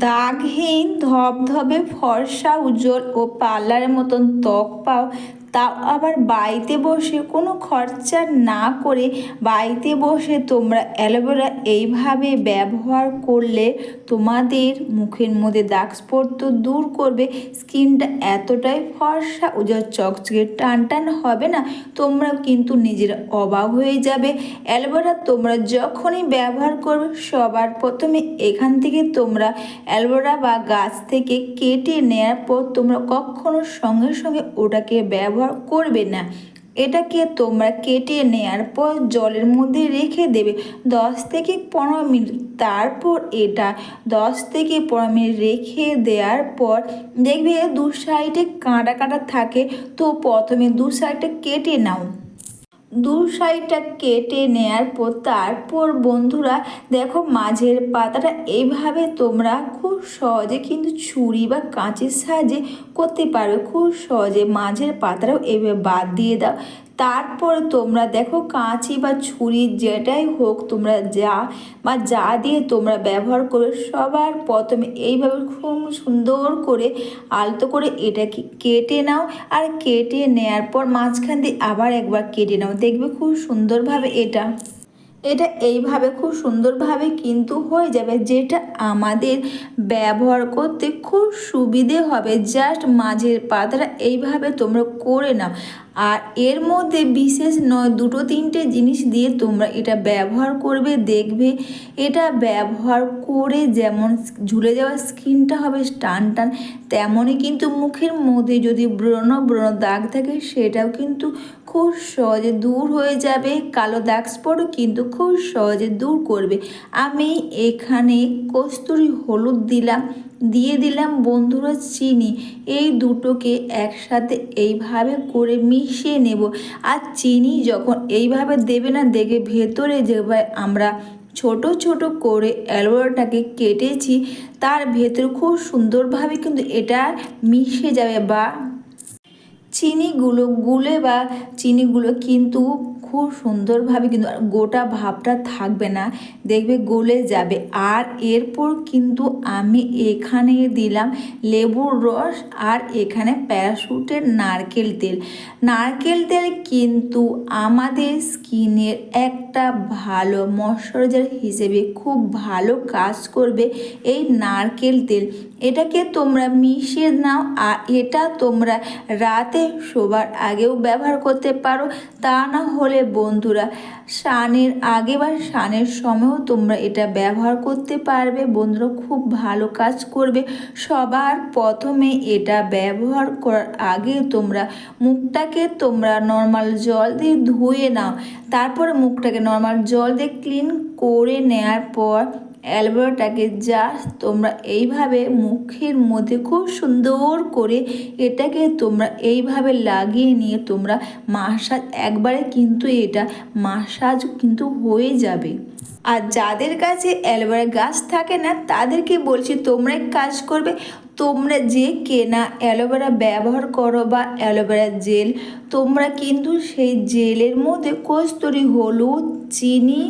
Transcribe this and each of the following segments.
দাগহীন ধবধবে ফর্সা উজ্জ্বল ও পার্লারের মতন ত্বক পাও তাও আবার বাড়িতে বসে কোনো খরচা না করে বাড়িতে বসে তোমরা অ্যালোভেরা এইভাবে ব্যবহার করলে তোমাদের মুখের মধ্যে দাগ স্পট তো দূর করবে, স্কিনটা এতটাই ফর্সা উজ্জ্বল চকচকে টান টান হবে না তোমরা কিন্তু নিজেরা অবাক হয়ে যাবে। অ্যালোভেরা তোমরা যখনই ব্যবহার করবে, সবার প্রথমে এখান থেকে তোমরা অ্যালোভেরা বা গাছ থেকে কেটে নেওয়ার পর তোমরা কখনো সঙ্গে সঙ্গে ওটাকে ব্যবহার করবে না। এটাকে তোমরা কেটে নেয়ার পর জলের মধ্যে রেখে দেবে দশ থেকে পনেরো মিনিট। তারপর এটা দশ থেকে পনেরো মিনিট রেখে দেওয়ার পর দেখবে দু সাইডে কাঁটা কাঁটা থাকে। তো প্রথমে দু সাইডে কেটে নাও। দু সাইডটা কেটে নেয়ার পর তারপর বন্ধুরা, দেখো মাঝের পাতাটা এইভাবে তোমরা খুব সহজে কিন্তু ছুরি বা কাঁচের সাহায্যে করতে পারবে খুব সহজে মাঝের পাতাটাও এভাবে বাদ দিয়ে দাও। তারপরে তোমরা দেখো কাঁচি বা ছুরি যেটাই হোক তোমরা যা বা যা দিয়ে তোমরা ব্যবহার করবে, সবার প্রথমে এইভাবে খুব সুন্দর করে আলতো করে এটাকে কেটে নাও আর কেটে নেয়ার পর মাঝখান দিয়ে আবার একবার কেটে নাও। দেখবে খুব সুন্দরভাবে এটা এটা এইভাবে খুব সুন্দরভাবে কিন্তু হয়ে যাবে, যেটা আমাদের ব্যবহার করতে খুব সুবিধে হবে। জাস্ট মাঝের পাতাটা এইভাবে তোমরা করে নাও। আর এর মধ্যে বিশেষ নয়, দুটো তিনটে জিনিস দিয়ে তোমরা এটা ব্যবহার করবে, দেখবে এটা ব্যবহার করে যেমন ঝুলে যাওয়া স্কিনটা হবে টান টান, তেমনই কিন্তু মুখের মধ্যে যদি ব্রণ ব্রণ দাগ থাকে সেটাও কিন্তু খুব সহজে দূর হয়ে যাবে, কালো দাগ স্পটও কিন্তু খুব সহজে দূর করবে। আমি এখানে কস্তুরি হলুদ দিলাম, দিয়ে দিলাম বন্ধুরা চিনি। এই দুটোকে একসাথে এইভাবে করে মিশিয়ে নেব। আর চিনি যখন এইভাবে দেবে না, দেখে ভেতরে যেভাবে আমরা ছোট ছোট করে অ্যালোভেরাটাকে কেটেছি, তার ভেতরে খুব সুন্দরভাবে কিন্তু এটা মিশে যাবে বা চিনিগুলো, গুলে বা চিনিগুলো কিন্তু খুব সুন্দরভাবে কিন্তু গোটা ভাবটা থাকবে না। দেখবে গলে যাবে। আর এরপর কিন্তু আমি এখানে দিলাম লেবুর রস আর এখানে প্যারাশুটের নারকেল তেল। নারকেল তেল কিন্তু আমাদের স্কিনের একটা ভালো ময়শ্চারাইজার হিসেবে খুব ভালো কাজ করবে এই নারকেল তেল। এটাকে তোমরা মিশিয়ে নাও আর এটা তোমরা রাতে শোবার আগেও ব্যবহার করতে পারো। তা না হলে বন্ধুরা, স্নানের আগে বা স্নানের সময়ও তোমরা এটা ব্যবহার করতে পারবে। বন্ধুরা খুব ভালো কাজ করবে। সবার প্রথমে এটা ব্যবহার করার আগে তোমরা মুখটাকে তোমরা নর্মাল জল দিয়ে ধুয়ে নাও। তারপরে মুখটাকে নর্মাল জল দিয়ে ক্লিন করে নেওয়ার পর অ্যালবোটাকে জাস্ট তোমরা এইভাবে মুখের মধ্যে খুব সুন্দর করে এটাকে তোমরা এইভাবে লাগিয়ে নিয়ে তোমরা মাসাজ, একবারে কিন্তু এটা মাসাজ কিন্তু হয়ে যাবে। আর যাদের কাছে অ্যালোভেরা গাছ থাকে না, তাদেরকে বলছি তোমরা কাজ করবে, তোমরা যে কেনা অ্যালোভেরা ব্যবহার করো বা অ্যালোভেরা জেল, তোমরা কিন্তু সেই জেলের মধ্যে কস্তুরি হলুদ, চিনি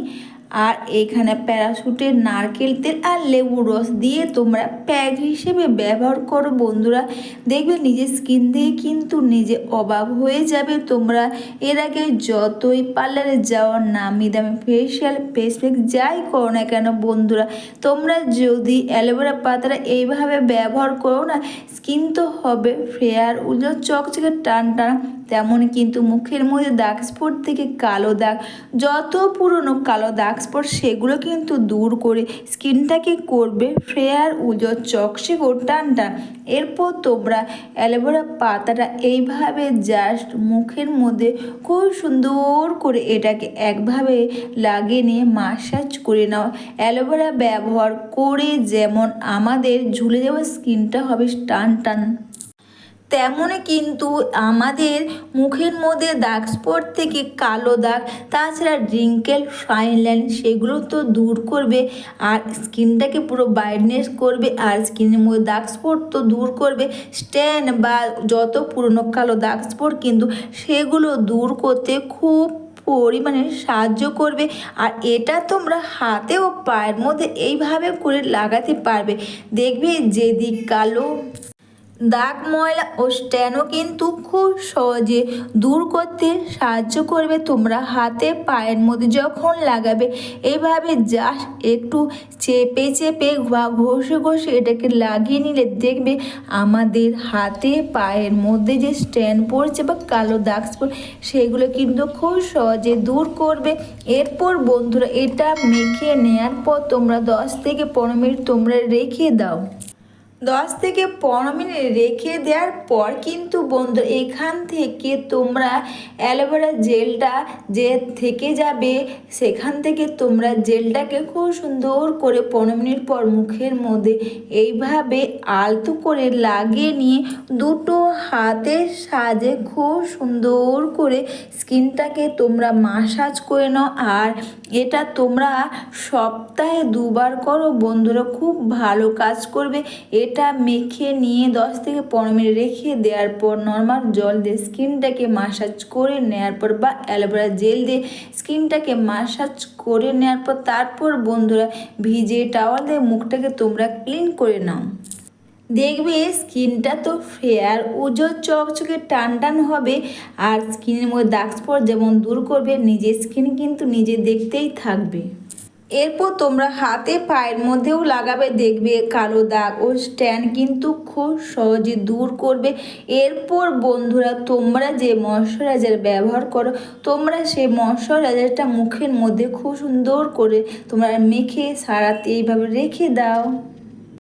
আর এখানে প্যারাশুটের নারকেল তেল আর লেবু রস দিয়ে তোমরা প্যাক হিসেবে ব্যবহার করো, বন্ধুরা। দেখবে নিজের স্কিন দিয়ে কিন্তু নিজে অবাক হয়ে যাবে তোমরা। এর আগে যতই পার্লারে যাওয়ার নামি দামি ফেসিয়াল ফেস প্যাক যাই করো না কেন, বন্ধুরা, তোমরা যদি অ্যালোভেরা পাতাটা এইভাবে ব্যবহার করো না, স্কিন তো হবে ফেয়ার উজ্জ্বল চকচকে টান টান তেমন কিন্তু মুখের মধ্যে দাগ স্পট থেকে কালো দাগ, যত পুরনো কালো দাগ স্পট, সেগুলো কিন্তু দূর করে স্কিনটাকে করবে ফেয়ার উজ্জ্বল চকসে ও টান টান। এরপর তোমরা অ্যালোভেরা পাতাটা এইভাবে জাস্ট মুখের মধ্যে খুব সুন্দর করে এটাকে একভাবে লাগিয়ে নিয়ে মাসাজ করে নাও। অ্যালোভেরা ব্যবহার করে যেমন আমাদের ঝুলে যাওয়া স্কিনটা হবে টান টান। তেমনই কিন্তু আমাদের মুখের মধ্যে দাগ, স্পট থেকে কালো দাগ, তাছাড়া রিঙ্কেল ফাইন লাইন সেগুলো তো দূর করবে আর স্কিনটাকে পুরো ব্রাইটনেস করবে আর স্কিনের মধ্যে দাগ, স্পট তো দূর করবে। স্ট্যান বা যত পুরনো কালো দাগ, স্পট কিন্তু সেগুলো দূর করতে খুব পরিমাণে সাহায্য করবে আর এটা তোমরা হাতে ও পায়ের মধ্যে এইভাবে করে লাগাতে পারবে। দেখবে যেদিক কালো দাগ ময়লা ও স্ট্যানও কিন্তু খুব সহজে দূর করতে সাহায্য করবে। তোমরা হাতে পায়ের মধ্যে যখন লাগাবে এইভাবে জাস্ট একটু চেপে চেপে বা ঘষে ঘষে এটাকে লাগিয়ে নিলে দেখবে আমাদের হাতে পায়ের মধ্যে যে স্ট্যান্ড পড়ছে বা কালো দাগ পড়ে, সেগুলো কিন্তু খুব সহজে দূর করবে। এরপর বন্ধুরা এটা মেখে নেওয়ার পর তোমরা দশ থেকে পনেরো মিনিট তোমরা রেখে দাও। দশ থেকে পনেরো মিনিট রেখে দেওয়ার পর কিন্তু বন্ধু, এখান থেকে তোমরা অ্যালোভেরা জেলটা যে থেকে যাবে, সেখান থেকে তোমরা জেলটাকে খুব সুন্দর করে পনেরো মিনিট পর মুখের মধ্যে এইভাবে আলতো করে লাগিয়ে নিয়ে দুটো হাতের সাজে খুব সুন্দর করে স্কিনটাকে তোমরা মাসাজ করে নাও। আর এটা তোমরা সপ্তাহে দুবার করো, বন্ধুরা খুব ভালো কাজ করবে। এটা মেখে নিয়ে দশ থেকে পনেরো মিনিট রেখে দেওয়ার পর নর্মাল জল দিয়ে স্কিনটাকে মাসাজ করে নেওয়ার পর বা অ্যালোভেরা জেল দিয়ে স্কিনটাকে মাসাজ করে নেওয়ার পর তারপর বন্ধুরা ভিজে টাওয়াল দিয়ে মুখটাকে তোমরা ক্লিন করে নাও। দেখবে স্কিনটা তো ফেয়ার উজ্জ্বল চকচকে টান টান হবে আর স্কিনের মধ্যে দাগ স্পট যেমন দূর করবে, নিজের স্কিন কিন্তু নিজে দেখতেই থাকবে। এরপর তোমরা হাতে পায়ের মধ্যেও লাগাবে, দেখবে কালো দাগ ও স্ট্যান্ড কিন্তু খুব সহজে দূর করবে। এরপর বন্ধুরা, তোমরা যে ময়শ্চারাইজার ব্যবহার করো, তোমরা সেই ময়শ্চারাইজারটা মুখের মধ্যে খুব সুন্দর করে তোমরা মেখে, সারাতে এইভাবে রেখে দাও।